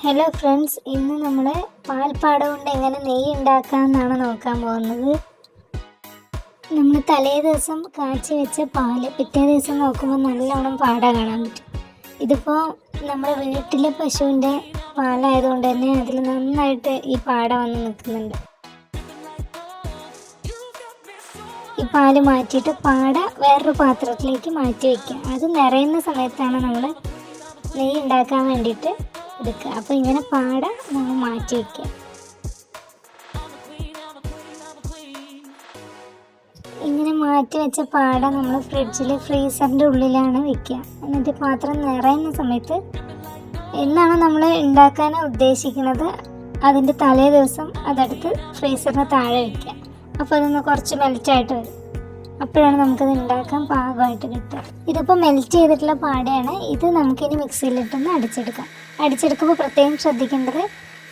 Hello friends ഇന്ന് നമ്മൾ പാൽപ്പാട കൊണ്ട് എങ്ങനെ നെയ്യ് ഉണ്ടാക്കാമെന്നാണ് നോക്കാൻ പോകുന്നത്. നമ്മൾ തലേ ദിവസം കാച്ചി വെച്ച പാൽ പിറ്റേ ദിവസം നോക്കുമ്പോൾ നല്ലോണം പാട കാണാൻ പറ്റും. ഇതിപ്പോൾ നമ്മുടെ വീട്ടിലെ പശുവിന്റെ പാലായതുകൊണ്ട് തന്നെ അതിൽ നന്നായിട്ട് ഈ പാട വന്ന് നിൽക്കുന്നുണ്ട്. ഈ പാൽ മാറ്റിയിട്ട് പാട വേറൊരു പാത്രത്തിലേക്ക് മാറ്റി വയ്ക്കുക അത് നിറയുന്ന സമയത്താണ് നമ്മൾ നെയ്യ് ഉണ്ടാക്കാൻ വേണ്ടിയിട്ട് എടുക്കുക. അപ്പോൾ ഇങ്ങനെ പാട നമ്മൾ മാറ്റി വയ്ക്കുക ഇങ്ങനെ മാറ്റി വെച്ച പാട നമ്മൾ ഫ്രിഡ്ജിൽ ഫ്രീസറിന്റെ ഉള്ളിലാണ് വെക്കുക. എന്നിട്ട് പാത്രം നിറയുന്ന സമയത്ത് എന്നാണ് നമ്മൾ ഉണ്ടാക്കാൻ ഉദ്ദേശിക്കുന്നത്? അതിന്റെ തലേ ദിവസം അതെടുത്ത് ഫ്രീസറിന് താഴെ വയ്ക്കുക അപ്പോൾ അതൊന്ന് കുറച്ച് മെൽറ്റായിട്ട് വരും. അപ്പോഴാണ് നമുക്കത് ഉണ്ടാക്കാൻ പാകമായിട്ട് കിട്ടുക. ഇതിപ്പോൾ മെൽറ്റ് ചെയ്തിട്ടുള്ള പാടയാണ്. ഇത് നമുക്കിനി മിക്സിയിലിട്ടൊന്ന് അടിച്ചെടുക്കാം. അടിച്ചെടുക്കുമ്പോൾ പ്രത്യേകം ശ്രദ്ധിക്കേണ്ടത്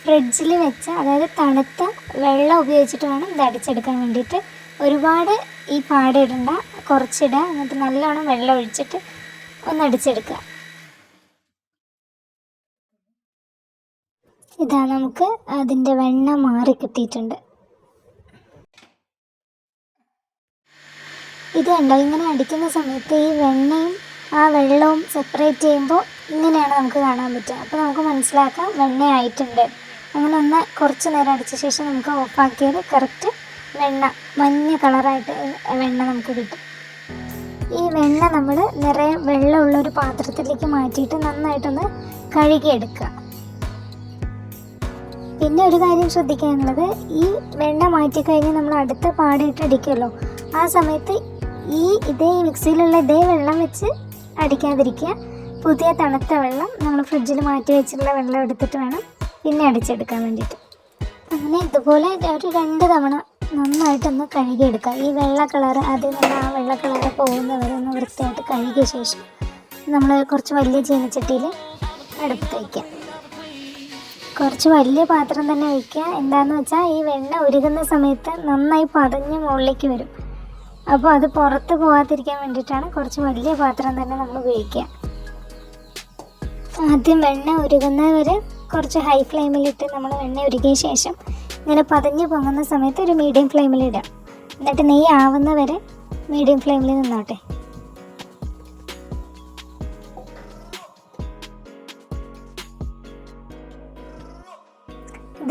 ഫ്രിഡ്ജിൽ വെച്ച അതായത് തണുത്ത വെള്ളം ഉപയോഗിച്ചിട്ട് വേണം ഇത് അടിച്ചെടുക്കാൻ വേണ്ടിയിട്ട്. ഒരുപാട് ഈ പാട ഇടണ്ട കുറച്ചിടുക എന്നിട്ട് നല്ലോണം വെള്ളം ഒഴിച്ചിട്ട് ഒന്ന് അടിച്ചെടുക്കുക. ഇതാ നമുക്ക് അതിന്റെ വെണ്ണ മാറി കിട്ടിയിട്ടുണ്ട്. ഇത് കണ്ടോ? ഇങ്ങനെ അടിക്കുന്ന സമയത്ത് ഈ വെണ്ണയും ആ വെള്ളവും സെപ്പറേറ്റ് ചെയ്യുമ്പോൾ ഇങ്ങനെയാണ് നമുക്ക് കാണാൻ പറ്റുക. അപ്പോൾ നമുക്ക് മനസ്സിലാക്കാം വെണ്ണയായിട്ടുണ്ട്. അങ്ങനെ ഒന്ന് കുറച്ച് നേരം അടിച്ച ശേഷം നമുക്ക് ഓഫാക്കിയത് കറക്റ്റ് വെണ്ണ മഞ്ഞ കളറായിട്ട് വെണ്ണ നമുക്ക് കിട്ടും. ഈ വെണ്ണ നമ്മൾ നിറയെ വെള്ളമുള്ള ഒരു പാത്രത്തിലേക്ക് മാറ്റിയിട്ട് നന്നായിട്ടൊന്ന് കഴുകിയെടുക്കുക. പിന്നെ ഒരു കാര്യം ശ്രദ്ധിക്കാനുള്ളത് ഈ വെണ്ണ മാറ്റിക്കഴിഞ്ഞ് നമ്മൾ അടുത്ത പാടിയിട്ട് അടിക്കുമല്ലോ ആ സമയത്ത് ഈ ഇതേ മിക്സിയിലുള്ള ഇതേ വെള്ളം വെച്ച് അടിക്കാതിരിക്കുക. പുതിയ തണുത്ത വെള്ളം നമ്മൾ ഫ്രിഡ്ജിൽ മാറ്റി വെച്ചിട്ടുള്ള വെള്ളം എടുത്തിട്ട് വേണം പിന്നെ അടിച്ചെടുക്കാൻ വേണ്ടിയിട്ട്. അങ്ങനെ ഇതുപോലെ ഒരു രണ്ട് തവണ നന്നായിട്ടൊന്ന് കഴുകിയെടുക്കുക. ഈ വെള്ള കളർ അതിൽ നിന്ന് ആ വെള്ള കളർ പോകുന്നവരെ ഒന്ന് വൃത്തിയായിട്ട് കഴുകിയ ശേഷം നമ്മൾ കുറച്ച് വലിയ ചീനച്ചട്ടിയിൽ അടുപ്പത്ത് വയ്ക്കുക. കുറച്ച് വലിയ പാത്രം തന്നെ വയ്ക്കുക. എന്താണെന്ന് വെച്ചാൽ ഈ വെണ്ണ ഉരുകുന്ന സമയത്ത് നന്നായി പതഞ്ഞ് മുകളിലേക്ക് വരും. അപ്പോൾ അത് പുറത്ത് പോകാതിരിക്കാൻ വേണ്ടിയിട്ടാണ് കുറച്ച് വലിയ പാത്രം തന്നെ നമ്മൾ ഉപയോഗിക്കുക. ആദ്യം വെണ്ണ ഉരുകുന്നത് വരെ കുറച്ച് ഹൈ ഫ്ലെയിമിലിട്ട് നമ്മൾ വെണ്ണ ഉരുകിയ ശേഷം ഇങ്ങനെ പതഞ്ഞ് പൊങ്ങുന്ന സമയത്ത് ഒരു മീഡിയം ഫ്ലെയിമിലിടാം എന്നിട്ട് നെയ്യ് ആവുന്ന വരെ മീഡിയം ഫ്ലെയിമിൽ നിന്നോട്ടെ.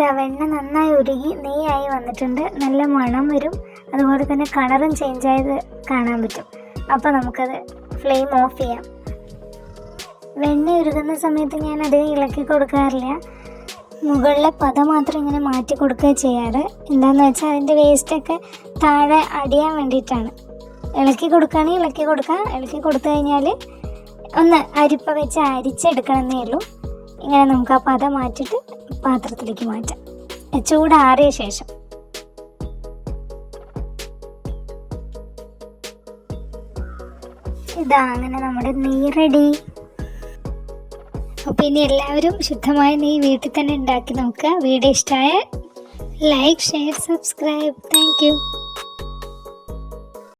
വെണ്ണ നന്നായി ഉരുകി നെയ്യായി വന്നിട്ടുണ്ട്. നല്ല മണം വരും. അതുപോലെ തന്നെ കളറും ചേഞ്ച് ആയത് കാണാൻ പറ്റും. അപ്പോൾ നമുക്കത് ഫ്ലെയിം ഓഫ് ചെയ്യാം. വെണ്ണ ഉരുകുന്ന സമയത്ത് ഞാൻ അധികം ഇളക്കി കൊടുക്കാറില്ല. മുകളിലെ പത മാത്രം ഇങ്ങനെ മാറ്റി കൊടുക്കുക ചെയ്യാറ്. എന്താണെന്ന് വെച്ചാൽ അതിന്റെ വേസ്റ്റൊക്കെ താഴെ അടിയാൻ വേണ്ടിയിട്ടാണ്. ഇളക്കി കൊടുക്കുകയാണെങ്കിൽ ഇളക്കി കൊടുക്കുക ഇളക്കി കൊടുത്തു കഴിഞ്ഞാൽ ഒന്ന് അരിപ്പ വെച്ച് അരിച്ചെടുക്കണമെന്നേ ഉള്ളൂ. ഇങ്ങനെ നമുക്ക് ആ പത മാറ്റിയിട്ട് പാത്രത്തിലേക്ക് മാറ്റാം. ചൂടാറിയ ശേഷം. ഇതാ അങ്ങനെ നമ്മുടെ നെയ് റെഡി അപ്പോൾ ഇനി എല്ലാവരും ശുദ്ധമായ നെയ് വീട്ടിൽ തന്നെ ഉണ്ടാക്കി നോക്കുക. വീഡിയോ ഇഷ്ടമായ ലൈക്ക് ഷെയർ സബ്സ്ക്രൈബ് താങ്ക്